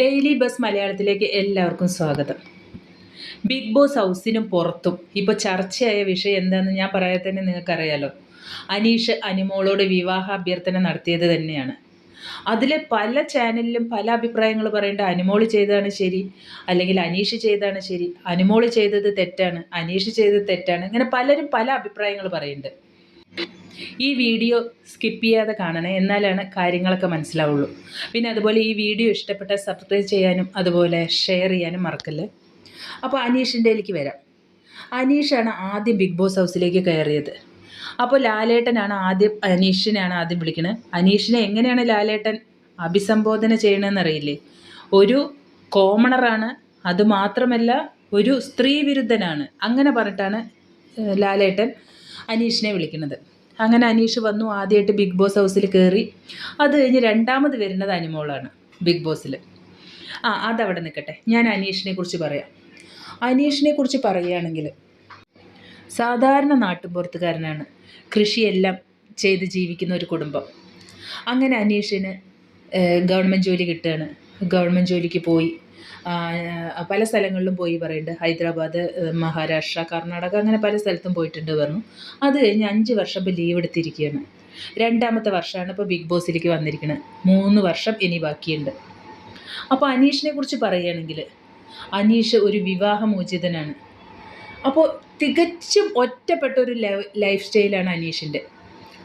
Daily bus മലയാളത്തിലേക്ക് എല്ലാവർക്കും സ്വാഗതം. ബിഗ് ബോസ് ഹൗസിനും പുറത്തും. ഇപ്പോൾ ചർച്ചയായ വിഷയം എന്താണെന്ന് ഞാൻ പറയാതെ തന്നെ നിങ്ങൾക്കറിയാലോ. അനീഷ് അനിമോളോട് വിവാഹ അഭ്യർത്ഥന നടത്തിയത് തന്നെയാണ്. അതിലെ പല ചാനലിലും പല അഭിപ്രായങ്ങൾ പറയേണ്ട അനുമോൾ ചെയ്തതാണ് ശരി അല്ലെങ്കിൽ അനീഷ് ചെയ്തതാണ് ശരി. അനുമോൾ ചെയ്തത് തെറ്റാണ് അനീഷ് ചെയ്തത് തെറ്റാണ്. ഇങ്ങനെ പലരും പല അഭിപ്രായങ്ങൾ പറയുന്നുണ്ട്. ഈ വീഡിയോ സ്കിപ്പ് ചെയ്യാതെ കാണണേ എന്നാലാണ് കാര്യങ്ങളൊക്കെ മനസ്സിലാവുള്ളൂ. പിന്നെ അതുപോലെ ഈ വീഡിയോ ഇഷ്ടപ്പെട്ട സബ്സ്ക്രൈബ് ചെയ്യാനും അതുപോലെ ഷെയർ ചെയ്യാനും മറക്കല്ലേ? അപ്പോൾ അനീഷിന്റെ അതിലേക്ക് വരാം. അനീഷാണ് ആദ്യം ബിഗ് ബോസ് ഹൗസിലേക്ക് കയറിയത്. അപ്പോൾ ലാലേട്ടനാണ് ആദ്യം അനീഷിനെയാണ് ആദ്യം വിളിക്കുന്നത് അനീഷിനെ എങ്ങനെയാണ് ലാലേട്ടൻ അഭിസംബോധന ചെയ്യണമെന്ന് അറിയില്ലേ ഒരു കോമണറാണ് അതുമാത്രമല്ല ഒരു സ്ത്രീ വിരുദ്ധനാണ് അങ്ങനെ പറഞ്ഞിട്ടാണ് ലാലേട്ടൻ അനീഷിനെ വിളിക്കുന്നത്. അങ്ങനെ അനീഷ് വന്നു ആദ്യമായിട്ട് ബിഗ് ബോസ് ഹൗസിൽ കയറി. അത് കഴിഞ്ഞ് രണ്ടാമത് വരുന്നത് അനിമോളാണ് ബിഗ് ബോസിൽ ആ അതവിടെ നിൽക്കട്ടെ. ഞാൻ അനീഷിനെ കുറിച്ച് പറയാം. അനീഷിനെ കുറിച്ച് പറയുകയാണെങ്കിൽ സാധാരണ നാട്ടുപുറത്തുകാരനാണ് കൃഷിയെല്ലാം ചെയ്ത് ജീവിക്കുന്ന ഒരു കുടുംബം. അങ്ങനെ അനീഷിന് ഗവൺമെന്റ് ജോലി കിട്ടുകയാണ്. ഗവൺമെന്റ് ജോലിക്ക് പോയി പല സ്ഥലങ്ങളിലും പോയി പറയുന്നുണ്ട് ഹൈദരാബാദ് മഹാരാഷ്ട്ര കർണാടക അങ്ങനെ പല സ്ഥലത്തും പോയിട്ടുണ്ട് പറഞ്ഞു. അത് കഴിഞ്ഞ് അഞ്ച് വർഷം ഇപ്പോൾ ലീവ് എടുത്തിരിക്കുകയാണ് രണ്ടാമത്തെ വർഷമാണ് ഇപ്പോൾ ബിഗ് ബോസിലേക്ക് വന്നിരിക്കുന്നത് മൂന്ന് വർഷം ഇനി ബാക്കിയുണ്ട്. അപ്പോൾ അനീഷിനെ കുറിച്ച് പറയുകയാണെങ്കിൽ അനീഷ് ഒരു വിവാഹമോചിതനാണ്. അപ്പോൾ തികച്ചും ഒറ്റപ്പെട്ട ഒരു ലൈഫ് സ്റ്റൈലാണ് അനീഷിന്റെ.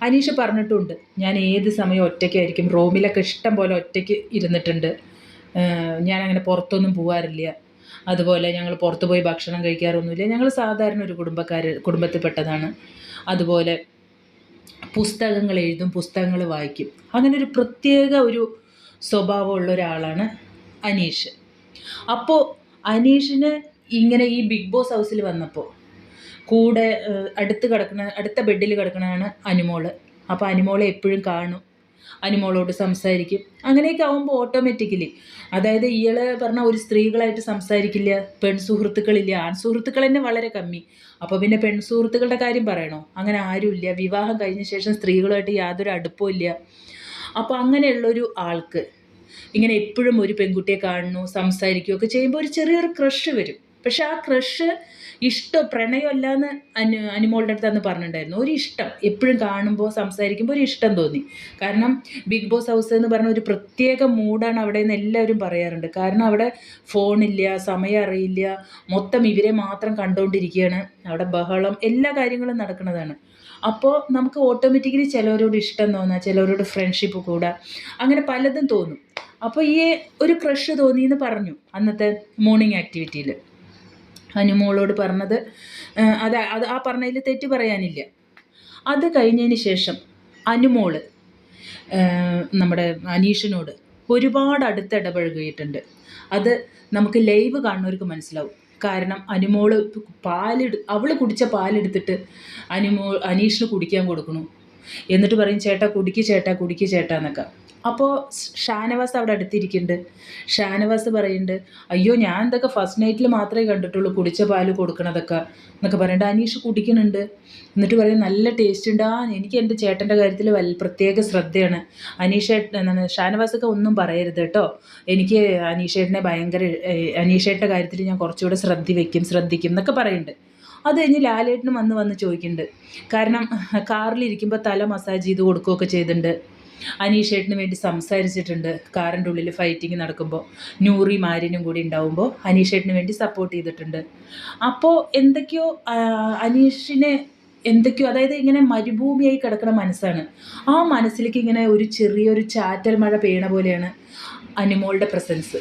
അനീഷ് പറഞ്ഞിട്ടുണ്ട് ഞാൻ ഏത് സമയം ഒറ്റയ്ക്കായിരിക്കും? റൂമിലൊക്കെ ഇഷ്ടം പോലെ ഒറ്റയ്ക്ക് ഇരുന്നിട്ടുണ്ട്. ഞാനങ്ങനെ പുറത്തൊന്നും പോകാറില്ല അതുപോലെ ഞങ്ങൾ പുറത്ത് പോയി ഭക്ഷണം കഴിക്കാറൊന്നുമില്ല. ഞങ്ങൾ സാധാരണ ഒരു കുടുംബക്കാർ കുടുംബത്തിൽപ്പെട്ടതാണ്. അതുപോലെ പുസ്തകങ്ങൾ എഴുതും പുസ്തകങ്ങൾ വായിക്കും. അങ്ങനെ ഒരു പ്രത്യേക ഒരു സ്വഭാവമുള്ള ഒരാളാണ് അനീഷ്. അപ്പോൾ അനീഷിന് ഇങ്ങനെ ഈ ബിഗ് ബോസ് ഹൗസിൽ വന്നപ്പോൾ കൂടെ അടുത്ത് കിടക്കുന്ന അടുത്ത ബെഡിൽ കിടക്കണതാണ് അനുമോൾ. അപ്പോൾ അനുമോളെ എപ്പോഴും കാണും. അനിമോളോട് സംസാരിക്കും. അങ്ങനെയൊക്കെ ആകുമ്പോൾ ഓട്ടോമാറ്റിക്കലി അതായത് ഇയാൾ പറഞ്ഞ ഒരു സ്ത്രീകളായിട്ട് സംസാരിക്കില്ല പെൺ സുഹൃത്തുക്കളില്ല. ആൺ സുഹൃത്തുക്കൾ തന്നെ വളരെ കമ്മി. അപ്പോൾ പിന്നെ പെൺ സുഹൃത്തുക്കളുടെ കാര്യം പറയണോ? അങ്ങനെ ആരുമില്ല. വിവാഹം കഴിഞ്ഞ ശേഷം സ്ത്രീകളുമായിട്ട് യാതൊരു അടുപ്പവും ഇല്ല. അപ്പോൾ അങ്ങനെയുള്ളൊരു ആൾക്ക് ഇങ്ങനെ എപ്പോഴും ഒരു പെൺകുട്ടിയെ കാണുന്നു സംസാരിക്കുകയൊക്കെ ചെയ്യുമ്പോൾ ഒരു ചെറിയൊരു ക്രഷ് വരും. പക്ഷെ ആ ക്രഷ് ഇഷ്ടം പ്രണയമല്ല എന്ന് അനു അനുമോളുടെ അടുത്ത് അന്ന് പറഞ്ഞിട്ടുണ്ടായിരുന്നു. ഒരു ഇഷ്ടം എപ്പോഴും കാണുമ്പോൾ സംസാരിക്കുമ്പോൾ ഒരു ഇഷ്ടം തോന്നി. കാരണം ബിഗ് ബോസ് ഹൗസ് എന്ന് പറഞ്ഞ ഒരു പ്രത്യേക മൂഡാണ് അവിടെ നിന്ന് എല്ലാവരും പറയാറുണ്ട്. കാരണം അവിടെ ഫോണില്ല സമയം അറിയില്ല. മൊത്തം ഇവരെ മാത്രം കണ്ടുകൊണ്ടിരിക്കുകയാണ് അവിടെ ബഹളം എല്ലാ കാര്യങ്ങളും നടക്കുന്നതാണ്. അപ്പോൾ നമുക്ക് ഓട്ടോമാറ്റിക്കലി ചിലവരോട് ഇഷ്ടം തോന്നുക ചിലവരോട് ഫ്രണ്ട്ഷിപ്പ് കൂടുക അങ്ങനെ പലതും തോന്നും. അപ്പോൾ ഈ ഒരു ക്രഷ് തോന്നി എന്ന് പറഞ്ഞു അന്നത്തെ മോർണിംഗ് ആക്ടിവിറ്റിയിൽ അനുമോളോട് പറഞ്ഞത് അത് അത് ആ പറഞ്ഞതിൽ തെറ്റ് പറയാനില്ല. അത് കഴിഞ്ഞതിന് ശേഷം അനുമോൾ നമ്മുടെ അനീഷിനോട് ഒരുപാട് അടുത്ത് ഇടപഴകിയിട്ടുണ്ട്. അത് നമുക്ക് ലൈവ് കാണുന്നവർക്ക് മനസ്സിലാവും. കാരണം അനുമോൾ പാലെടു അവൾ കുടിച്ച പാലെടുത്തിട്ട് അനുമോ അനീഷിന് കുടിക്കാൻ കൊടുക്കണു. എന്നിട്ട് പറയും ചേട്ടാ കുടിക്ക് ചേട്ടാ കുടിക്ക് ചേട്ടാ എന്നൊക്കെ. അപ്പോൾ ഷാനവാസ് അവിടെ അടുത്തിരിക്കുന്നുണ്ട്. ഷാനവാസ് പറയുന്നുണ്ട് അയ്യോ ഞാൻ എന്തൊക്കെ ഫസ്റ്റ് നൈറ്റിൽ മാത്രമേ കണ്ടിട്ടുള്ളൂ കുടിച്ച പാൽ കൊടുക്കണതൊക്കെ എന്നൊക്കെ പറയുന്നുണ്ട്. അനീഷ് കുടിക്കുന്നുണ്ട്. എന്നിട്ട് പറയും നല്ല ടേസ്റ്റ് ഉണ്ട്. ആ എനിക്ക് എന്റെ ചേട്ടന്റെ കാര്യത്തിൽ വല്ല പ്രത്യേക ശ്രദ്ധയാണ്. അനീഷ് എന്താണ് ഷാനവാസൊക്കെ ഒന്നും പറയരുത് കേട്ടോ. എനിക്ക് അനീഷേട്ടനെ ഭയങ്കര അനീഷേട്ടന്റെ കാര്യത്തിൽ ഞാൻ കുറച്ചുകൂടെ ശ്രദ്ധ വയ്ക്കും ശ്രദ്ധിക്കും എന്നൊക്കെ പറയുന്നുണ്ട്. അത് കഴിഞ്ഞ് ലാലേട്ടനും വന്ന് വന്ന് ചോദിക്കുന്നുണ്ട്. കാരണം കാറിലിരിക്കുമ്പോൾ തല മസാജ് ചെയ്ത് കൊടുക്കുകയൊക്കെ ചെയ്തിട്ടുണ്ട്. അനീഷേട്ടന് വേണ്ടി സംസാരിച്ചിട്ടുണ്ട് കാറിന്റെ ഉള്ളിൽ ഫൈറ്റിംഗ് നടക്കുമ്പോൾ നൂറി മാരിനും കൂടി ഉണ്ടാവുമ്പോൾ അനീഷേട്ടിന് വേണ്ടി സപ്പോർട്ട് ചെയ്തിട്ടുണ്ട്. അപ്പോൾ എന്തൊക്കെയോ അനീഷിനെ എന്തൊക്കെയോ അതായത് ഇങ്ങനെ മരുഭൂമിയായി കിടക്കുന്ന മനസ്സാണ്. ആ മനസ്സിലേക്ക് ഇങ്ങനെ ഒരു ചെറിയൊരു ചാറ്റൽ മഴ പെയ്യണ പോലെയാണ് അനിമോളുടെ പ്രസൻസ്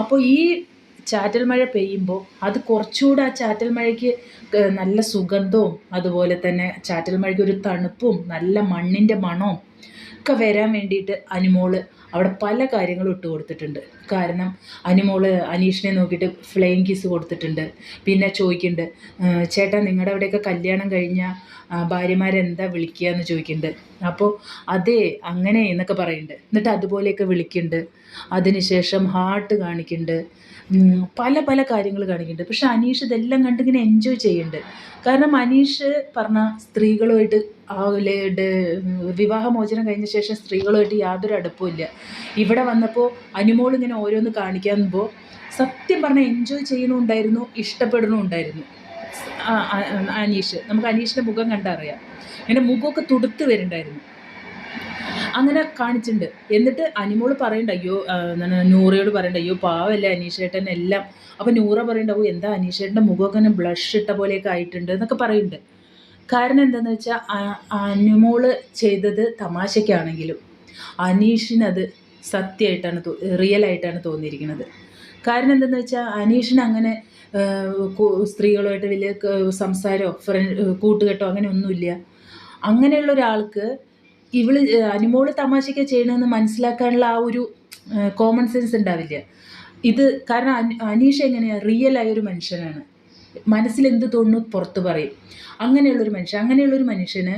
അപ്പോൾ ഈ ചാറ്റൽ മഴ പെയ്യുമ്പോൾ അത് കുറച്ചുകൂടെ ആ ചാറ്റൽ മഴയ്ക്ക് നല്ല സുഗന്ധവും അതുപോലെ തന്നെ ചാറ്റൽ മഴയ്ക്ക് ഒരു തണുപ്പും നല്ല മണ്ണിന്റെ മണവും ഒക്കെ വരാൻ വേണ്ടിയിട്ട് അനുമോൾ അവിടെ പല കാര്യങ്ങളും ഇട്ട് കൊടുത്തിട്ടുണ്ട്. കാരണം അനുമോൾ അനീഷിനെ നോക്കിയിട്ട് ഫ്ലെയിങ് കിസ് കൊടുത്തിട്ടുണ്ട്. പിന്നെ ചോദിക്കുന്നുണ്ട് "ഏഹ് ചേട്ടാ നിങ്ങളുടെ അവിടെയൊക്കെ കല്യാണം കഴിഞ്ഞാൽ ഭാര്യമാരെന്താ വിളിക്കുക എന്ന് ചോദിക്കുന്നുണ്ട് അപ്പോൾ അതെ അങ്ങനെ എന്നൊക്കെ പറയുന്നുണ്ട് എന്നിട്ട് അതുപോലെയൊക്കെ വിളിക്കുന്നുണ്ട് അതിനുശേഷം ഹാർട്ട് കാണിക്കുന്നുണ്ട് പല പല കാര്യങ്ങൾ കാണിക്കുന്നുണ്ട് പക്ഷെ അനീഷ് ഇതെല്ലാം കണ്ടിങ്ങനെ എൻജോയ് ചെയ്യുന്നുണ്ട് കാരണം അനീഷ് പറഞ്ഞ സ്ത്രീകളുമായിട്ട് വിവാഹമോചനം കഴിഞ്ഞ ശേഷം സ്ത്രീകളുമായിട്ട് യാതൊരു അടുപ്പമില്ല ഇവിടെ വന്നപ്പോൾ അനുമോൾ ഇങ്ങനെ ഓരോന്ന് പോകുമ്പോൾ സത്യം പറഞ്ഞാൽ എൻജോയ് ചെയ്യണമുണ്ടായിരുന്നു ഇഷ്ടപ്പെടണമുണ്ടായിരുന്നു അനീഷ്. നമുക്ക് അനീഷിന്റെ മുഖം കണ്ടറിയാം എന്റെ മുഖമൊക്കെ തുടുത്ത് വരുന്നുണ്ടായിരുന്നു അങ്ങനെ കാണിച്ചിട്ടുണ്ട്. എന്നിട്ട് അനിമോൾ പറയണ്ട അയ്യോ നൂറയോട് പറയണ്ട അയ്യോ പാവല്ലേ അനീഷേട്ടൻ എല്ലാം. അപ്പം നൂറ പറയണ്ട അപ്പോൾ എന്താ അനീഷേട്ടന്റെ മുഖമൊക്കെ ഇങ്ങനെ ബ്ലഷ് ഇട്ട പോലെയൊക്കെ ആയിട്ടുണ്ട് എന്നൊക്കെ പറയുന്നുണ്ട് കാരണം എന്താണെന്ന് വെച്ചാൽ അനിമോൾ ചെയ്തത് തമാശയ്ക്കാണെങ്കിലും അനീഷിനത് സത്യമായിട്ടാണ് റിയൽ ആയിട്ടാണ് തോന്നിയിരിക്കുന്നത്. കാരണം എന്താണെന്ന് വെച്ചാൽ അനീഷിന് അങ്ങനെ ആ, കു- സ്ത്രീകളുമായിട്ട് വലിയ സംസാരമോ കൂട്ടുകെട്ടോ അങ്ങനെ ഒന്നുമില്ല. അങ്ങനെയുള്ള ഒരാൾക്ക് ഇവൾ അനുമോൾ തമാശയ്ക്ക് ചെയ്യണമെന്ന് മനസ്സിലാക്കാനുള്ള ആ ഒരു കോമൺ സെൻസ് ഉണ്ടാവില്ല. ഇത് കാരണം അനീഷ എങ്ങനെയാണ് റിയലായ ഒരു മനുഷ്യനാണ്. മനസ്സിൽ എന്ത് തോന്നുന്നു പുറത്ത് പറയും. അങ്ങനെയുള്ളൊരു മനുഷ്യൻ അങ്ങനെയുള്ളൊരു മനുഷ്യന്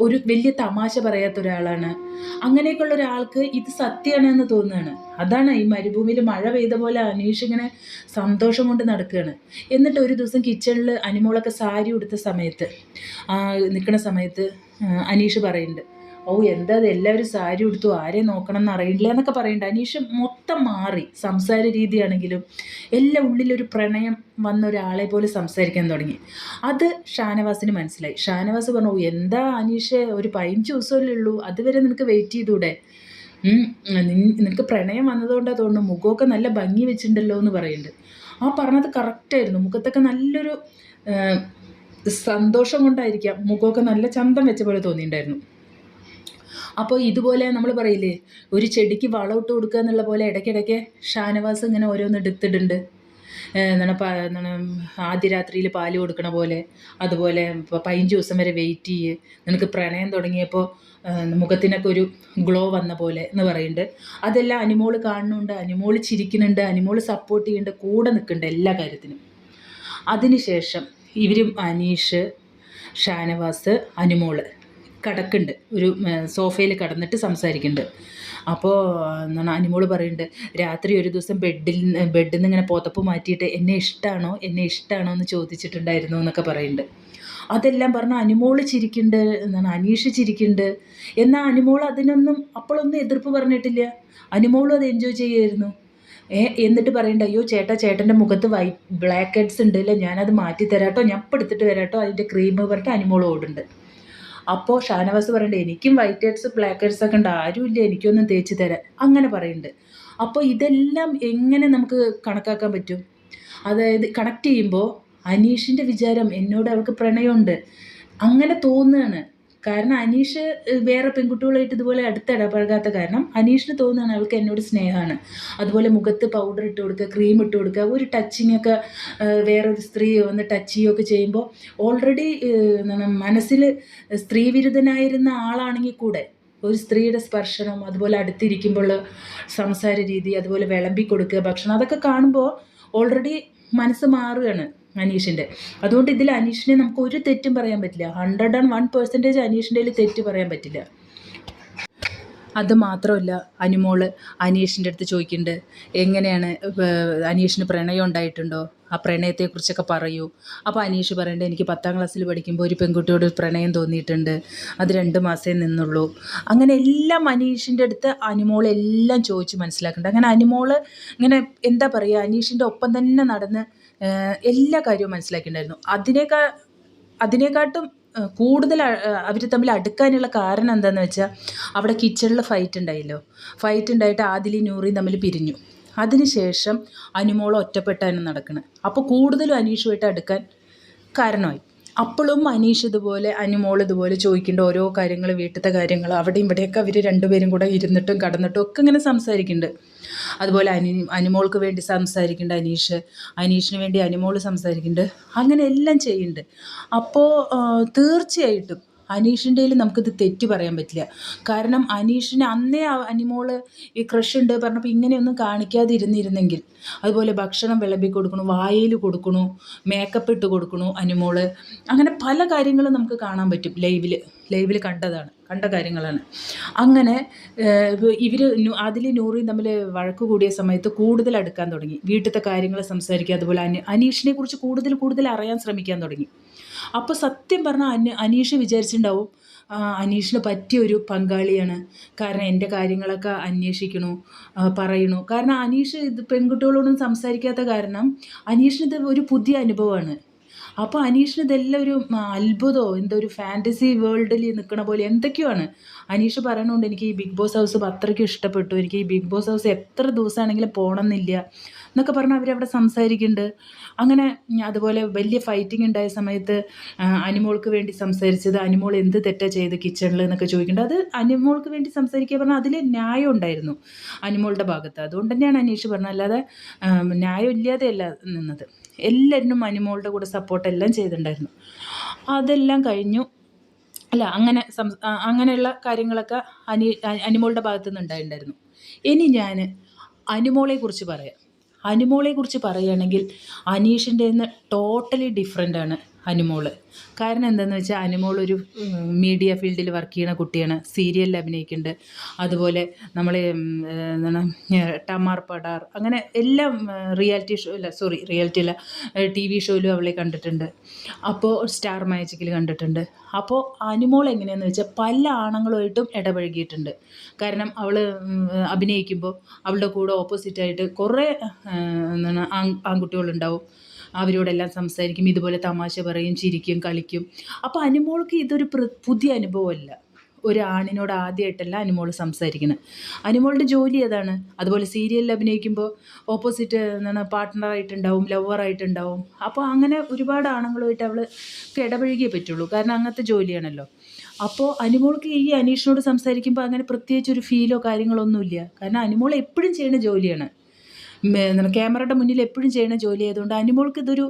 ഒരു വലിയ തമാശ പറയാത്ത ഒരാളാണ്. അങ്ങനെയൊക്കെയുള്ള ഒരാൾക്ക് ഇത് സത്യമാണ് എന്ന് തോന്നുകയാണ്. അതാണ് ഈ മരുഭൂമിയിൽ മഴ പെയ്ത പോലെ അനീഷ് ഇങ്ങനെ സന്തോഷം കൊണ്ട് നടക്കുകയാണ്. എന്നിട്ട് ഒരു ദിവസം കിച്ചണിൽ അനിമോളൊക്കെ സാരി ഉടുത്ത സമയത്ത് നിൽക്കുന്ന സമയത്ത് അനീഷ് പറയുന്നുണ്ട് ഓ എന്താ അത് എല്ലാവരും സാരി ഉടുത്തു ആരെ നോക്കണം എന്ന് അറിയില്ല എന്നൊക്കെ പറയണ്ട. അനീഷ് മൊത്തം മാറി. സംസാര രീതിയാണെങ്കിലും എല്ലാം ഉള്ളിലൊരു പ്രണയം വന്ന ഒരാളെ പോലെ സംസാരിക്കാൻ തുടങ്ങി. അത് ഷാനവാസിന് മനസ്സിലായി. ഷാനവാസ് പറഞ്ഞു "ഓ, എന്താ അനീഷ്? ഒരു പതിനഞ്ച് ദിവസമല്ലേ ഉള്ളൂ. അതുവരെ നിനക്ക് വെയിറ്റ് ചെയ്തൂടെ? നിനക്ക് പ്രണയം വന്നതുകൊണ്ടാണ് തോന്നുന്നു മുഖമൊക്കെ നല്ല ഭംഗി വെച്ചിട്ടുണ്ടല്ലോ എന്ന് പറയുന്നുണ്ട് ആ പറഞ്ഞത് കറക്റ്റായിരുന്നു മുഖത്തൊക്കെ നല്ലൊരു സന്തോഷം കൊണ്ടായിരിക്കാം. മുഖമൊക്കെ നല്ല ചന്തം വെച്ച പോലെ തോന്നിയിട്ടുണ്ടായിരുന്നു. അപ്പോൾ ഇതുപോലെ നമ്മൾ പറയില്ലേ ഒരു ചെടിക്ക് വളമിട്ട് കൊടുക്കുക എന്നുള്ള പോലെ ഇടയ്ക്കിടയ്ക്ക് ഷാനവാസ് ഇങ്ങനെ ഓരോന്ന് എടുത്തിടുന്നുണ്ട് ഏഹ് എന്താണ് എന്താണ് ആദ്യ രാത്രിയിൽ പാൽ കൊടുക്കണ പോലെ അതുപോലെ പതിനഞ്ച് ദിവസം വരെ വെയിറ്റ് ചെയ്യ്. നിനക്ക് പ്രണയം തുടങ്ങിയപ്പോൾ മുഖത്തിനൊക്കെ ഒരു ഗ്ലോ വന്ന പോലെ എന്ന് പറയുന്നുണ്ട് അതെല്ലാം അനിമോൾ കാണുന്നുണ്ട് അനിമോൾ ചിരിക്കുന്നുണ്ട് അനിമോൾ സപ്പോർട്ട് ചെയ്യുന്നുണ്ട് കൂടെ നിൽക്കുന്നുണ്ട് എല്ലാ കാര്യത്തിനും. അതിനുശേഷം ഇവരും അനീഷ് ഷാനവാസ് അനുമോൾ. കിടക്കുന്നുണ്ട്. ഒരു സോഫയിൽ കിടന്നിട്ട് സംസാരിക്കുന്നുണ്ട്. അപ്പോൾ എന്താണ് അനുമോൾ പറയുന്നുണ്ട് രാത്രി ഒരു ദിവസം ബെഡിൽ ബെഡിൽ നിന്ന് ഇങ്ങനെ പുതപ്പ് മാറ്റിയിട്ട് എന്നെ ഇഷ്ടമാണോ എന്നെ ഇഷ്ടമാണോ എന്ന് ചോദിച്ചിട്ടുണ്ടായിരുന്നു എന്നൊക്കെ പറയുന്നുണ്ട്. അതെല്ലാം പറഞ്ഞാൽ അനുമോൾ ചിരിക്കുന്നുണ്ട് എന്താണ് അനീഷ് ചിരിക്കുന്നുണ്ട്. എന്നാൽ അനുമോൾ അതിനൊന്നും അപ്പോഴൊന്നും എതിർപ്പ് പറഞ്ഞിട്ടില്ല. അനുമോളും അത് എൻജോയ് ചെയ്യുമായിരുന്നു ഏ എന്നിട്ട് പറയണ്ട അയ്യോ ചേട്ടാ ചേട്ടന്റെ മുഖത്ത് വൈ ബ്ലാക്ക് ഹെഡ്സ് ഉണ്ട് അല്ലേ? ഞാനത് മാറ്റി തരാട്ടോ ഞാൻ ഇപ്പം എടുത്തിട്ട് വരാട്ടോ അതിന്റെ ക്രീം പറഞ്ഞിട്ട് അനുമോൾ ഓടുന്നുണ്ട്. അപ്പോൾ ഷാനവാസ് പറയണ്ട എനിക്കും വൈറ്റ് ഹെഡ്സ് ബ്ലാക്ക് ഹെഡ്സ് ഒക്കെ ഉണ്ട്. ആരുമില്ല എനിക്കൊന്നും തേച്ച് തരാൻ. അങ്ങനെ പറയുന്നുണ്ട് അപ്പോൾ ഇതെല്ലാം എങ്ങനെ നമുക്ക് കണക്കാക്കാൻ പറ്റും? അതായത് കണക്ട് ചെയ്യുമ്പോൾ അനീഷിന്റെ വിചാരം എന്നോട് അവൾക്ക് പ്രണയമുണ്ട്. അങ്ങനെ തോന്നുകയാണ് കാരണം അനീഷ് വേറെ പെൺകുട്ടികളായിട്ട് ഇതുപോലെ അടുത്തിടപഴകാത്ത കാരണം അനീഷിന് തോന്നുകയാണ് അവൾക്ക് എന്നോട് സ്നേഹമാണ്. അതുപോലെ മുഖത്ത് പൗഡർ ഇട്ട് കൊടുക്കുക ക്രീം ഇട്ട് കൊടുക്കുക ഒരു ടച്ചിങ് ഒക്കെ വേറൊരു സ്ത്രീ വന്ന് ടച്ച് ചെയ്യുകയൊക്കെ ചെയ്യുമ്പോൾ ഓൾറെഡി എന്താണ് മനസ്സിൽ സ്ത്രീവിരുദ്ധനായിരുന്ന ആളാണെങ്കിൽ കൂടെ ഒരു സ്ത്രീയുടെ സ്പർശനം അതുപോലെ അടുത്തിരിക്കുമ്പോൾ സംസാര രീതി അതുപോലെ വിളമ്പി കൊടുക്കുക ഭക്ഷണം അതൊക്കെ കാണുമ്പോൾ ഓൾറെഡി മനസ്സ് മാറുകയാണ്. അനീഷിന്റെ അതുകൊണ്ട് ഇതിൽ അനീഷിനെ നമുക്ക് ഒരു തെറ്റും പറയാൻ പറ്റില്ല. ഹൺഡ്രഡ് ആൻഡ് വൺ പെർസെന്റേജ് അനീഷിന്റെ തെറ്റ് പറയാൻ പറ്റില്ല. അത് മാത്രമല്ല അനുമോൾ അനീഷിന്റെ അടുത്ത് ചോദിക്കുന്നുണ്ട് എങ്ങനെയാണ് അനീഷിന് പ്രണയം ഉണ്ടായിട്ടുണ്ടോ? ആ പ്രണയത്തെക്കുറിച്ചൊക്കെ പറയൂ. അപ്പോൾ അനീഷ് പറയേണ്ടത് എനിക്ക് പത്താം ക്ലാസ്സിൽ പഠിക്കുമ്പോൾ ഒരു പെൺകുട്ടിയോട് പ്രണയം തോന്നിയിട്ടുണ്ട്. അത് രണ്ട് മാസമേ നിന്നുള്ളൂ. അങ്ങനെ എല്ലാം അനീഷിന്റെ അടുത്ത് അനുമോൾ എല്ലാം ചോദിച്ച് മനസ്സിലാക്കുന്നുണ്ട്. അങ്ങനെ അനുമോൾ ഇങ്ങനെ എന്താ പറയുക അനീഷിന്റെ ഒപ്പം തന്നെ നടന്ന് എല്ലാ കാര്യവും മനസ്സിലാക്കിയിട്ടുണ്ടായിരുന്നു. അതിനേക്കാ അതിനേക്കാട്ടും കൂടുതൽ അവർ തമ്മിൽ അടുക്കാനുള്ള കാരണം എന്താണെന്ന് വെച്ചാൽ അവിടെ കിച്ചണിൽ ഫൈറ്റ് ഉണ്ടായില്ലോ. ഫൈറ്റ് ഉണ്ടായിട്ട് ആദിലി നൂറിയും തമ്മിൽ പിരിഞ്ഞു. അതിനുശേഷം അനുമോൾ ഒറ്റപ്പെട്ടാണ് നടക്കുന്നത് അപ്പോൾ കൂടുതലും അനീഷുമായിട്ട് അടുക്കാൻ കാരണമായി. അപ്പോഴും അനീഷ് ഇതുപോലെ അനുമോൾ ഇതുപോലെ ചോദിക്കേണ്ട ഓരോ കാര്യങ്ങൾ വീട്ടിലത്തെ കാര്യങ്ങൾ അവിടെയും ഇവിടെയൊക്കെ അവർ രണ്ടുപേരും കൂടെ ഇരുന്നിട്ടും കടന്നിട്ടും ഒക്കെ ഇങ്ങനെ സംസാരിക്കുന്നുണ്ട് അതുപോലെ അനി അനിമോൾക്ക് വേണ്ടി സംസാരിക്കുന്നുണ്ട് അനീഷ്. അനീഷിന് വേണ്ടി അനിമോൾ സംസാരിക്കുന്നുണ്ട് അങ്ങനെ എല്ലാം ചെയ്യുന്നുണ്ട്. അപ്പോൾ തീർച്ചയായിട്ടും അനീഷിന്റെയിൽ നമുക്കിത് തെറ്റ് പറയാൻ പറ്റില്ല. കാരണം അനീഷിന് അന്നേ അനിമോൾ ഈ ക്രഷ് ഉണ്ട് പറഞ്ഞപ്പോൾ ഇങ്ങനെയൊന്നും കാണിക്കാതിരുന്നിരുന്നെങ്കിൽ അതുപോലെ ഭക്ഷണം വിളമ്പി കൊടുക്കണു വായയിൽ കൊടുക്കണു മേക്കപ്പ് ഇട്ട് കൊടുക്കണു അനിമോൾ. അങ്ങനെ പല കാര്യങ്ങളും നമുക്ക് കാണാൻ പറ്റും ലൈവിൽ ലൈവിൽ കണ്ടതാണ്. കണ്ട കാര്യങ്ങളാണ്. അങ്ങനെ ഇവർ അതിൽ നൂറിയും തമ്മിൽ വഴക്ക് കൂടിയ സമയത്ത് കൂടുതൽ അടുക്കാൻ തുടങ്ങി. വീട്ടിലത്തെ കാര്യങ്ങൾ സംസാരിക്കുക അതുപോലെ അനി അനീഷിനെ കുറിച്ച് കൂടുതൽ കൂടുതൽ അറിയാൻ ശ്രമിക്കാൻ തുടങ്ങി. അപ്പോൾ സത്യം പറഞ്ഞാൽ അനി അനീഷ് വിചാരിച്ചിട്ടുണ്ടാവും അനീഷിന് പറ്റിയ ഒരു പങ്കാളിയാണ്. കാരണം എന്റെ കാര്യങ്ങളൊക്കെ അന്വേഷിക്കണു പറയണു. കാരണം അനീഷ് ഇത് പെൺകുട്ടികളോടൊന്നും സംസാരിക്കാത്ത കാരണം അനീഷിന് ഇത് ഒരു പുതിയ അനുഭവമാണ്. അപ്പോൾ അനീഷിന് ഇതെല്ലാം ഒരു അത്ഭുതമോ എന്തോ ഒരു ഫാന്റസി വേൾഡിൽ നിൽക്കണ പോലെ. എന്തൊക്കെയാണ് അനീഷ് പറയണോണ്ട് എനിക്ക് ഈ ബിഗ് ബോസ് ഹൗസ് അത്രയ്ക്ക് ഇഷ്ടപ്പെട്ടു. എനിക്ക് ഈ ബിഗ് ബോസ് ഹൗസ് എത്ര ദിവസമാണെങ്കിലും പോകണമെന്നില്ല എന്നൊക്കെ പറഞ്ഞ് അവരവിടെ സംസാരിക്കുന്നുണ്ട് അങ്ങനെ അതുപോലെ വലിയ ഫൈറ്റിംഗ് ഉണ്ടായ സമയത്ത് അനിമോൾക്ക് വേണ്ടി സംസാരിച്ചത് അനിമോൾ എന്ത് തെറ്റാ ചെയ്ത് കിച്ചണിൽ എന്നൊക്കെ ചോദിക്കുന്നുണ്ട് അത് അനിമോൾക്ക് വേണ്ടി സംസാരിക്കുക പറഞ്ഞാൽ അതിൽ ന്യായം ഉണ്ടായിരുന്നു അനിമോളുടെ ഭാഗത്ത്. അതുകൊണ്ട് തന്നെയാണ് അനീഷ് പറഞ്ഞത്. അല്ലാതെ ന്യായം ഇല്ലാതെയല്ല നിന്നത്. എല്ലാവരും മനുമോളുടെ കൂടെ സപ്പോർട്ടെല്ലാം ചെയ്തിട്ടുണ്ടായിരുന്നു. അതെല്ലാം കഴിഞ്ഞു. അല്ല അങ്ങനെ അങ്ങനെയുള്ള കാര്യങ്ങളൊക്കെ അനി അനുമോളുടെ ഭാഗത്തു നിന്ന് ഉണ്ടായിട്ടുണ്ടായിരുന്നു. ഇനി ഞാൻ അനിമോളെ കുറിച്ച് പറയാം. അനിമോളെ കുറിച്ച് പറയുകയാണെങ്കിൽ അനീഷിന്റെ നിന്ന് ടോട്ടലി ഡിഫറെന്റ് ആണ്. അനിമോൾ. കാരണം എന്താണെന്ന് വെച്ചാൽ അനുമോൾ ഒരു മീഡിയ ഫീൽഡിൽ വർക്ക് ചെയ്യുന്ന കുട്ടിയാണ്. സീരിയലിൽ അഭിനയിക്കുന്നുണ്ട് അതുപോലെ നമ്മൾ എന്താണ് ടമാർ പടാർ അങ്ങനെ എല്ലാം റിയാലിറ്റി ഷോ അല്ല സോറി റിയാലിറ്റി അല്ല ടി വി ഷോയിലും അവളെ കണ്ടിട്ടുണ്ട്. അപ്പോൾ സ്റ്റാർ മാജിക്കിൽ കണ്ടിട്ടുണ്ട്. അപ്പോൾ അനുമോൾ എങ്ങനെയാണെന്ന് വെച്ചാൽ പല ആണുങ്ങളുമായിട്ടും ഇടപഴകിയിട്ടുണ്ട്. കാരണം അവൾ അഭിനയിക്കുമ്പോൾ അവളുടെ കൂടെ ഓപ്പോസിറ്റായിട്ട് കുറേ എന്താണ് ആൺ ആൺകുട്ടികളുണ്ടാവും. അവരോടെല്ലാം സംസാരിക്കും ഇതുപോലെ തമാശ പറയും ചിരിക്കും കളിക്കും. അപ്പോൾ അനുമോൾക്ക് ഇതൊരു പുതിയ അനുഭവമല്ല. ഒരു ആണിനോട് ആദ്യമായിട്ടല്ല അനുമോൾ സംസാരിക്കുന്നത് അനുമോളുടെ ജോലി അതാണ് അതുപോലെ സീരിയലിൽ അഭിനയിക്കുമ്പോൾ ഓപ്പോസിറ്റ് എന്താണ് പാർട്ട്ണറായിട്ടുണ്ടാവും ലവറായിട്ടുണ്ടാവും. അപ്പോൾ അങ്ങനെ ഒരുപാട് ആണുങ്ങളുമായിട്ട് അവൾ ഇടപഴകിയേ പറ്റുള്ളൂ. കാരണം അങ്ങനത്തെ ജോലിയാണല്ലോ. അപ്പോൾ അനുമോൾക്ക് ഈ അനീഷിനോട് സംസാരിക്കുമ്പോൾ അങ്ങനെ പ്രത്യേകിച്ച് ഒരു ഫീലോ കാര്യങ്ങളോ ഒന്നുമില്ല. കാരണം അനുമോൾ എപ്പോഴും ചെയ്യുന്ന ജോലിയാണ്. ക്യാമറയുടെ മുന്നിൽ എപ്പോഴും ചെയ്യുന്ന ജോലി ആയതുകൊണ്ട് അനിമോൾക്ക് ഇതൊരു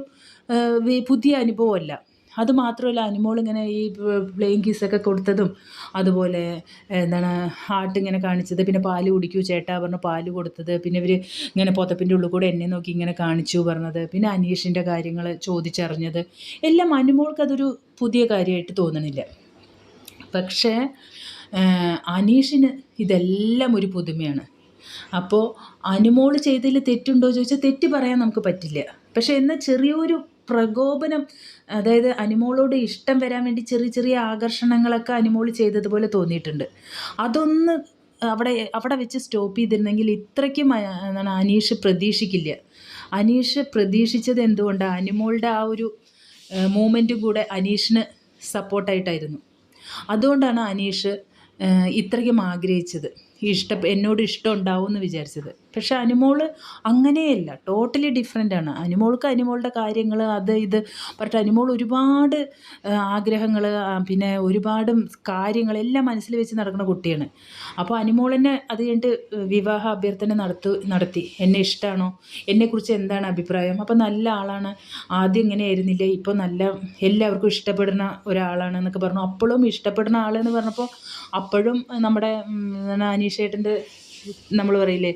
പുതിയ അനുഭവമല്ല. അത് മാത്രമല്ല അനിമോൾ ഇങ്ങനെ ഈ പ്ലെയിൻ കീസൊക്കെ കൊടുത്തതും അതുപോലെ എന്താണ് ഹാർട്ട് ഇങ്ങനെ കാണിച്ചത് പിന്നെ പാൽ കുടിക്കൂ ചേട്ടാ പറഞ്ഞു പാൽ കൊടുത്തത് പിന്നെ ഇവർ ഇങ്ങനെ പുതപ്പിന്റെ ഉള്ളിൽ കൂടെ എന്നെ നോക്കി ഇങ്ങനെ കാണിച്ചു പറഞ്ഞത് പിന്നെ അനീഷിന്റെ കാര്യങ്ങൾ ചോദിച്ചറിഞ്ഞത്. എല്ലാം അനിമോൾക്കതൊരു പുതിയ കാര്യമായിട്ട് തോന്നണില്ല. പക്ഷേ അനീഷിന് ഇതെല്ലാം ഒരു പുതുമയാണ്. അപ്പോൾ അനുമോൾ ചെയ്തതിൽ തെറ്റുണ്ടോ ചോദിച്ചാൽ തെറ്റ് പറയാൻ നമുക്ക് പറ്റില്ല. പക്ഷേ എന്നാൽ ചെറിയൊരു പ്രകോപനം അതായത് അനുമോളോട് ഇഷ്ടം വരാൻ വേണ്ടി ചെറിയ ചെറിയ ആകർഷണങ്ങളൊക്കെ അനുമോൾ ചെയ്തതുപോലെ തോന്നിയിട്ടുണ്ട്. അതൊന്ന് അവിടെ അവിടെ വെച്ച് സ്റ്റോപ്പ് ചെയ്തിരുന്നെങ്കിൽ ഇത്രയ്ക്കും എന്താണ് അനീഷ് പ്രതീക്ഷിക്കില്ല. അനീഷ് പ്രതീക്ഷിച്ചത് എന്തുകൊണ്ടാണ് അനിമോളുടെ ആ ഒരു മൂമെന്റും കൂടെ അനീഷിന് സപ്പോർട്ടായിട്ടായിരുന്നു അതുകൊണ്ടാണ് അനീഷ് ഇത്രയ്ക്കും ആഗ്രഹിച്ചത്. ഇഷ്ട എന്നോട് ഇഷ്ടം ഉണ്ടാവും എന്ന് വിചാരിച്ചത്. പക്ഷെ അനുമോൾ അങ്ങനെയല്ല ടോട്ടലി ഡിഫറെന്റ് ആണ്. അനുമോൾക്ക് അനുമോളുടെ കാര്യങ്ങൾ അത് ഇത് പറഞ്ഞിട്ട് അനുമോൾ ഒരുപാട് ആഗ്രഹങ്ങൾ പിന്നെ ഒരുപാട് കാര്യങ്ങളെല്ലാം മനസ്സിൽ വെച്ച് നടക്കുന്ന കുട്ടിയാണ്. അപ്പോൾ അനുമോൾ തന്നെ അത് കഴിഞ്ഞിട്ട് വിവാഹ അഭ്യർത്ഥന നടത്തു നടത്തി. എന്നെ ഇഷ്ടമാണോ എന്നെക്കുറിച്ച് എന്താണ് അഭിപ്രായം? അപ്പോൾ നല്ല ആളാണ്. ആദ്യം ഇങ്ങനെ ആയിരുന്നില്ല? ഇപ്പോൾ നല്ല എല്ലാവർക്കും ഇഷ്ടപ്പെടുന്ന ഒരാളാണ് എന്നൊക്കെ പറഞ്ഞു. അപ്പോഴും ഇഷ്ടപ്പെടുന്ന ആളെന്ന് പറഞ്ഞപ്പോൾ അപ്പോഴും നമ്മുടെ അനീഷേട്ടന്റെ നമ്മൾ പറയില്ലേ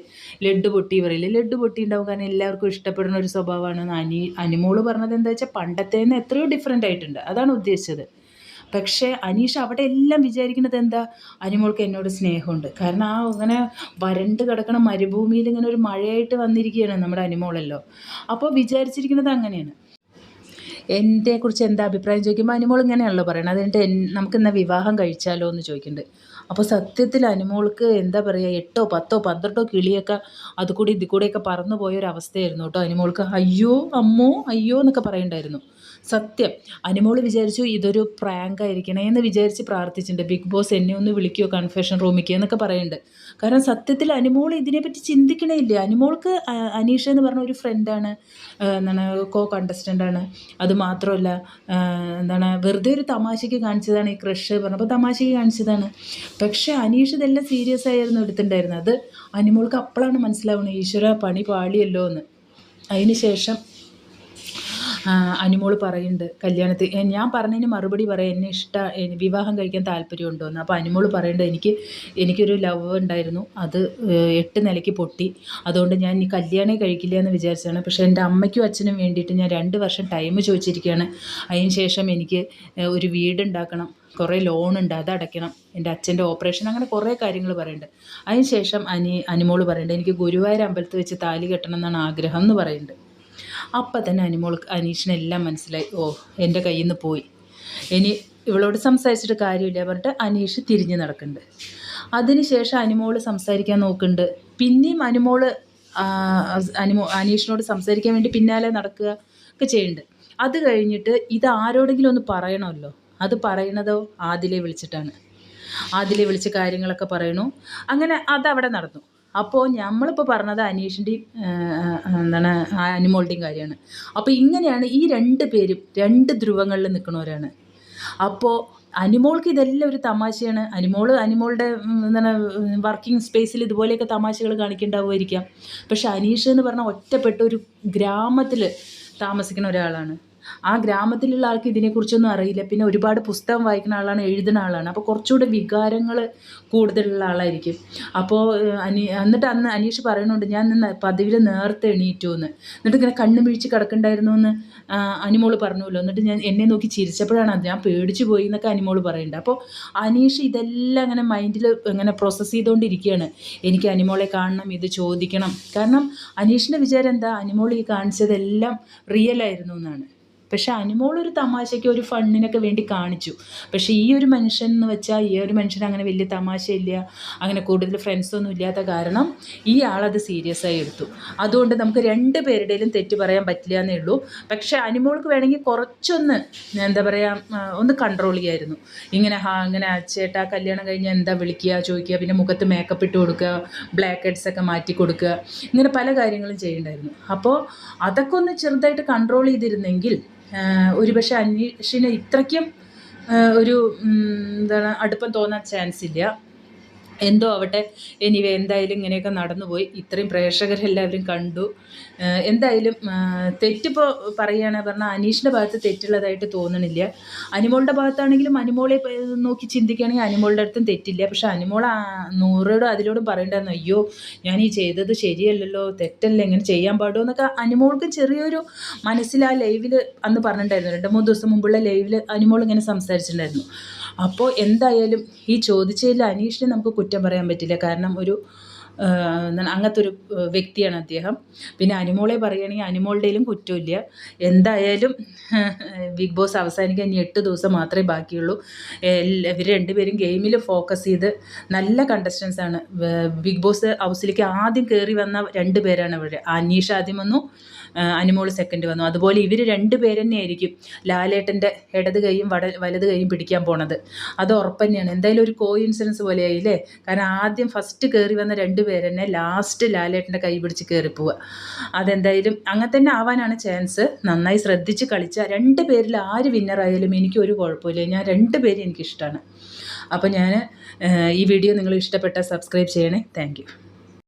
ലഡ്ഡു പൊട്ടി പറയില്ലേ ലഡ്ഡു പൊട്ടി ഉണ്ടാവും കാരണം എല്ലാവർക്കും ഇഷ്ടപ്പെടുന്ന ഒരു സ്വഭാവമാണ് അനി അനിമോൾ പറഞ്ഞത് എന്താ വെച്ചാൽ പണ്ടത്തേന്ന് എത്രയോ ഡിഫറെന്റ് ആയിട്ടുണ്ട്. അതാണ് ഉദ്ദേശിച്ചത്. പക്ഷേ അനീഷ് അവിടെ എല്ലാം വിചാരിക്കുന്നത് എന്താ? അനിമോൾക്ക് എന്നോട് സ്നേഹമുണ്ട്. കാരണം ആ അങ്ങനെ വരണ്ട് കിടക്കണ മരുഭൂമിയിൽ ഇങ്ങനെ ഒരു മഴയായിട്ട് വന്നിരിക്കുകയാണ് നമ്മുടെ അനിമോളല്ലോ. അപ്പോൾ വിചാരിച്ചിരിക്കുന്നത് അങ്ങനെയാണ്. എന്റെ കുറിച്ച് എന്താ അഭിപ്രായം ചോദിക്കുമ്പോൾ അനിമോൾ ഇങ്ങനെയാണല്ലോ പറയണത്. അതുകൊണ്ട് നമുക്ക് എന്നാൽ വിവാഹം കഴിച്ചാലോ എന്ന് ചോദിക്കുന്നുണ്ട് അപ്പോൾ സത്യത്തിൽ അനുമോൾക്ക് എന്താ പറയുക എട്ടോ പത്തോ പന്ത്രണ്ടോ കിളിയൊക്കെ അതുകൂടി ഇതുകൂടെയൊക്കെ ഇത് കൂടെയൊക്കെ പറന്നു പോയൊരവസ്ഥയായിരുന്നു കേട്ടോ അനുമോൾക്ക്. അയ്യോ അമ്മോ അയ്യോ എന്നൊക്കെ പറയണ്ടായിരുന്നു. സത്യം. അനിമോൾ വിചാരിച്ചു ഇതൊരു പ്രാങ്ക് ആയിരിക്കണേ എന്ന് വിചാരിച്ച് പ്രാർത്ഥിച്ചിട്ടുണ്ട്. ബിഗ് ബോസ് എന്നെ ഒന്ന് വിളിക്കുമോ കൺഫെഷൻ റൂമിക്ക് എന്നൊക്കെ പറയുന്നുണ്ട്. കാരണം സത്യത്തിൽ അനുമോൾ ഇതിനെപ്പറ്റി ചിന്തിക്കണേ ഇല്ല അനിമോൾക്ക് അനീഷ എന്ന് പറഞ്ഞ ഒരു ഫ്രണ്ടാണ് എന്താണ് കോ കണ്ടസ്റ്റന്റ് ആണ്. അത് മാത്രമല്ല എന്താണ് വെറുതെ ഒരു തമാശയ്ക്ക് കാണിച്ചതാണ് ഈ ക്രഷ് പറഞ്ഞപ്പോൾ തമാശയ്ക്ക് കാണിച്ചതാണ്. പക്ഷേ അനീഷ് ഇതെല്ലാം സീരിയസ് ആയിരുന്നു എടുത്തിട്ടുണ്ടായിരുന്നത്. അത് അനിമോൾക്ക് അപ്പോഴാണ് മനസ്സിലാവുന്നത്. ഈശ്വര പണി പാളിയല്ലോ എന്ന് അതിന് ശേഷം അനുമോൾ പറയുന്നുണ്ട് കല്യാണത്തിൽ. ഞാൻ പറഞ്ഞതിന് മറുപടി പറയാം എന്നെ ഇഷ്ടം വിവാഹം കഴിക്കാൻ താല്പര്യമുണ്ടോ എന്ന്. അപ്പോൾ അനുമോൾ പറയുന്നുണ്ട് എനിക്ക് എനിക്കൊരു ലവ് ഉണ്ടായിരുന്നു. അത് എട്ട് നിലയ്ക്ക് പൊട്ടി. അതുകൊണ്ട് ഞാൻ ഈ കല്യാണേ കഴിക്കില്ല എന്ന് വിചാരിച്ചതാണ്. പക്ഷേ എന്റെ അമ്മയ്ക്കും അച്ഛനും വേണ്ടിയിട്ട് ഞാൻ രണ്ട് വർഷം ടൈം ചോദിച്ചിരിക്കുകയാണ്. അതിന് ശേഷം എനിക്ക് ഒരു വീടുണ്ടാക്കണം. കുറേ ലോണുണ്ട് അത് അടയ്ക്കണം. എന്റെ അച്ഛന്റെ ഓപ്പറേഷൻ അങ്ങനെ കുറേ കാര്യങ്ങൾ പറയുന്നുണ്ട്. അതിന് ശേഷം അനി അനിമോൾ പറയുന്നുണ്ട് എനിക്ക് ഗുരുവായൂർ അമ്പലത്തിൽ വെച്ച് താലി കെട്ടണം എന്നാണ് ആഗ്രഹം എന്ന് പറയുന്നുണ്ട്. അപ്പം തന്നെ അനിമോൾ അനീഷിനെല്ലാം മനസ്സിലായി. ഓ എന്റെ കയ്യിൽ നിന്ന് പോയി. ഇനി ഇവളോട് സംസാരിച്ചിട്ട് കാര്യമില്ല പറഞ്ഞിട്ട് അനീഷ് തിരിഞ്ഞ് നടക്കുന്നുണ്ട് അതിനുശേഷം അനിമോൾ സംസാരിക്കാൻ നോക്കുന്നുണ്ട് പിന്നെയും അനിമോൾ അനിമോ അനീഷിനോട് സംസാരിക്കാൻ വേണ്ടി പിന്നാലെ നടക്കുക ഒക്കെ ചെയ്യുന്നുണ്ട് അത് കഴിഞ്ഞിട്ട് ഇത് ആരോടെങ്കിലും ഒന്ന് പറയണമല്ലോ. അത് പറയണതോ ആദിലെ വിളിച്ചിട്ടാണ്. ആദിലെ വിളിച്ച് കാര്യങ്ങളൊക്കെ പറയണു. അങ്ങനെ അതവിടെ നടന്നു. അപ്പോൾ നമ്മളിപ്പോൾ പറഞ്ഞത് അനീഷിന്റെയും എന്താണ് അനിമോളുടെയും കാര്യമാണ്. അപ്പോൾ ഇങ്ങനെയാണ് ഈ രണ്ട് പേരും രണ്ട് ധ്രുവങ്ങളിൽ നിൽക്കുന്നവരാണ്. അപ്പോൾ അനിമോൾക്ക് ഇതെല്ലാം ഒരു തമാശയാണ്. അനിമോൾ അനിമോളുടെ എന്താണ് വർക്കിംഗ് സ്പേസിൽ ഇതുപോലെയൊക്കെ തമാശകൾ കാണിക്കേണ്ടാവുമായിരിക്കാം. പക്ഷെ അനീഷ് എന്ന് പറഞ്ഞാൽ ഒറ്റപ്പെട്ട ഒരു ഗ്രാമത്തിൽ താമസിക്കുന്ന ഒരാളാണ്. ആ ഗ്രാമത്തിലുള്ള ആൾക്ക് ഇതിനെക്കുറിച്ചൊന്നും അറിയില്ല. പിന്നെ ഒരുപാട് പുസ്തകം വായിക്കുന്ന ആളാണ് എഴുതുന്ന ആളാണ്. അപ്പോൾ കുറച്ചുകൂടെ വികാരങ്ങൾ കൂടുതലുള്ള ആളായിരിക്കും. അപ്പോൾ അനി എന്നിട്ട് അന്ന് അനീഷ് പറയുന്നുണ്ട് ഞാൻ നിന്ന് പതിവിൽ നേർത്തെ എണീറ്റു എന്ന് എന്നിട്ട് ഇങ്ങനെ കണ്ണു വീഴ്ച കിടക്കണ്ടായിരുന്നു എന്ന് അനിമോൾ പറഞ്ഞുല്ലോ എന്നിട്ട് ഞാൻ എന്നെ നോക്കി ചിരിച്ചപ്പോഴാണ് അത് ഞാൻ പേടിച്ചു പോയി എന്നൊക്കെ അനിമോൾ പറയുന്നുണ്ട്. അപ്പോൾ അനീഷ് ഇതെല്ലാം അങ്ങനെ മൈൻഡിൽ ഇങ്ങനെ പ്രോസസ്സ് ചെയ്തുകൊണ്ടിരിക്കുകയാണ് എനിക്ക് അനിമോളെ കാണണം ഇത് ചോദിക്കണം. കാരണം അനീഷിന്റെ വിചാരം എന്താ? അനിമോൾ ഈ കാണിച്ചതെല്ലാം റിയൽ ആയിരുന്നു എന്നാണ്. പക്ഷെ അനിമോൾ ഒരു തമാശയ്ക്ക് ഒരു ഫണ്ണിനൊക്കെ വേണ്ടി കാണിച്ചു. പക്ഷേ ഈ ഒരു മനുഷ്യൻ എന്ന് വെച്ചാൽ ഈ ഒരു മനുഷ്യൻ അങ്ങനെ വലിയ തമാശയില്ല അങ്ങനെ കൂടുതൽ ഫ്രണ്ട്സൊന്നും ഇല്ലാത്ത കാരണം ഈ ആളത് സീരിയസ് ആയി എടുത്തു. അതുകൊണ്ട് നമുക്ക് രണ്ട് പേരുടെയും തെറ്റ് പറയാൻ പറ്റില്ല എന്നേ ഉള്ളൂ. പക്ഷേ അനിമോൾക്ക് വേണമെങ്കിൽ കുറച്ചൊന്ന് എന്താ പറയുക ഒന്ന് കൺട്രോൾ ചെയ്യായിരുന്നു. ഇങ്ങനെ ഹാ അങ്ങനെ ചേട്ടാ കല്യാണം കഴിഞ്ഞാൽ എന്താ വിളിക്കുക ചോദിക്കുക പിന്നെ മുഖത്ത് മേക്കപ്പ് ഇട്ട് കൊടുക്കുക ബ്ലാക്ക് ഹെഡ്സ് ഒക്കെ മാറ്റി കൊടുക്കുക ഇങ്ങനെ പല കാര്യങ്ങളും ചെയ്യണ്ടായിരുന്നു. അപ്പോൾ അതൊക്കെ ഒന്ന് ചെറുതായിട്ട് കൺട്രോൾ ചെയ്തിരുന്നെങ്കിൽ ഒരുപക്ഷെ അന്വേഷിന് ഇത്രയ്ക്കും ഒരു എന്താണ് അടുപ്പം തോന്നാൻ ചാൻസ് ഇല്ല. എന്തോ ആവട്ടെ. എനിവേ എന്തായാലും ഇങ്ങനെയൊക്കെ നടന്നുപോയി. ഇത്രയും പ്രേക്ഷകരെല്ലാവരും കണ്ടു. എന്തായാലും തെറ്റിപ്പോൾ പറയുകയാണെന്ന് പറഞ്ഞാൽ അനീഷിന്റെ ഭാഗത്ത് തെറ്റുള്ളതായിട്ട് തോന്നണില്ല. അനിമോളുടെ ഭാഗത്താണെങ്കിലും അനിമോളെ നോക്കി ചിന്തിക്കുകയാണെങ്കിൽ അനിമോളുടെ അടുത്തും തെറ്റില്ല. പക്ഷെ അനിമോൾ നൂറോടും അതിലോടും പറയണ്ടായിരുന്നു അയ്യോ ഞാൻ ഈ ചെയ്തത് ശരിയല്ലല്ലോ തെറ്റല്ലേ ഇങ്ങനെ ചെയ്യാൻ പാടുമോ എന്നൊക്കെ അനിമോൾക്ക് ചെറിയൊരു മനസ്സിൽ ആ ലൈവിൽ അന്ന് പറഞ്ഞിട്ടുണ്ടായിരുന്നു. രണ്ട് മൂന്ന് ദിവസം മുമ്പുള്ള ലൈവിൽ അനിമോൾ ഇങ്ങനെ സംസാരിച്ചിട്ടുണ്ടായിരുന്നു. അപ്പോൾ എന്തായാലും ഈ ചോദിച്ചതിൽ അനീഷിനെ നമുക്ക് കുറ്റം പറയാൻ പറ്റില്ല. കാരണം ഒരു അങ്ങനത്തെ ഒരു വ്യക്തിയാണ് അദ്ദേഹം. പിന്നെ അനുമോളെ പറയുകയാണെങ്കിൽ അനുമോളുടെയിലും കുറ്റമില്ല. എന്തായാലും ബിഗ് ബോസ് അവസാനിക്കാൻ ഇനി എട്ട് ദിവസം മാത്രമേ ബാക്കിയുള്ളൂ. ഇവർ രണ്ടുപേരും ഗെയിമിൽ ഫോക്കസ് ചെയ്ത് നല്ല കണ്ടസ്റ്റൻസ് ആണ്. ബിഗ് ബോസ് ഹൗസിലേക്ക് ആദ്യം കയറി വന്ന രണ്ട് പേരാണ് ഇവർ. അനീഷ് ആദ്യം വന്നു. അനിമോൾ സെക്കൻഡ് വന്നു. അതുപോലെ ഇവർ രണ്ട് പേര് തന്നെയായിരിക്കും ലാലേട്ടന്റെ ഇടത് കൈയും വട വലത് കൈയും പിടിക്കാൻ പോണത്. അത് ഉറപ്പ് തന്നെയാണ് എന്തായാലും ഒരു കോ ഇൻസിഡൻസ് പോലെയായില്ലേ? കാരണം ആദ്യം ഫസ്റ്റ് കയറി വന്ന രണ്ട് പേര് തന്നെ ലാസ്റ്റ് ലാലേട്ടന്റെ കൈ പിടിച്ച് കയറി പോവുക അതെന്തായാലും അങ്ങനെ തന്നെ ആവാനാണ് ചാൻസ് നന്നായി ശ്രദ്ധിച്ച് കളിച്ച രണ്ട് പേരിൽ ആര് വിന്നറായാലും എനിക്ക് ഒരു കുഴപ്പമില്ല. ഞാൻ രണ്ട് പേരും എനിക്കിഷ്ടമാണ് അപ്പോൾ ഞാൻ ഈ വീഡിയോ നിങ്ങൾ ഇഷ്ടപ്പെട്ടാൽ സബ്സ്ക്രൈബ് ചെയ്യണേ. താങ്ക്